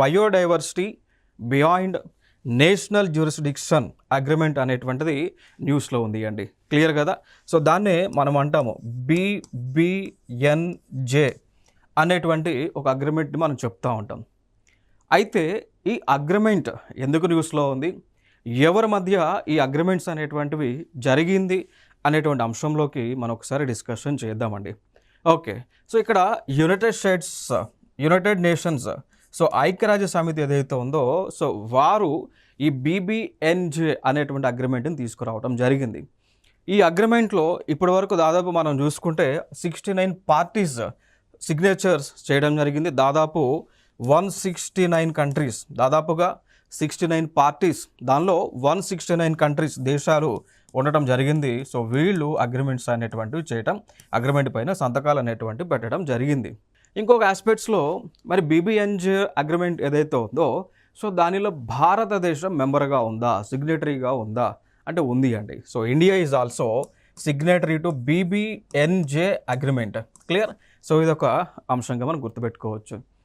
Biodiversity beyond national jurisdiction agreement అనేటువంటిది న్యూస్లో ఉంది అండి. క్లియర్ కదా? సో దాన్నే మనం అంటాము బిబిఎన్జే అనేటువంటి ఒక అగ్రిమెంట్ని మనం చెప్తూ ఉంటాం. అయితే ఈ అగ్రిమెంట్ ఎందుకు న్యూస్లో ఉంది? ఎవరి మధ్య ఈ అగ్రిమెంట్స్ అనేటువంటివి జరిగింది అనేటువంటి అంశంలోకి మనం ఒకసారి డిస్కషన్ చేద్దామండి. ఓకే. సో ఇక్కడ United States United Nations so ఐక్యరాజ్య సమితి ఏదైతే ఉందో సో వారు ఈ బీబీఎన్జే అనేటువంటి అగ్రిమెంట్ని తీసుకురావడం జరిగింది. ఈ అగ్రిమెంట్లో ఇప్పటి వరకు దాదాపు మనం చూసుకుంటే సిక్స్టీ నైన్ పార్టీస్ సిగ్నేచర్స్ చేయడం జరిగింది. దాదాపు వన్ సిక్స్టీ నైన్ కంట్రీస్ దాదాపుగా సిక్స్టీ నైన్ పార్టీస్ దానిలో వన్ సిక్స్టీ నైన్ కంట్రీస్ దేశాలు ఉండటం జరిగింది. సో వీళ్ళు అగ్రిమెంట్స్ అనేటువంటివి చేయటం అగ్రిమెంట్ పైన సంతకాలు అనేటువంటివి పెట్టడం జరిగింది. ఇంకొక ఆస్పెక్ట్స్లో మరి బీబీఎన్జ్ అగ్రిమెంట్ ఏదైతే ఉందో సో దానిలో భారతదేశం మెంబర్గా ఉందా? సిగ్నేటరీగా ఉందా? అంటే ఉంది అండి. So India is also signatory to BBNJ agreement clear so ఇదొక అంశంగా మనం గుర్తుపెట్టుకోవచ్చు.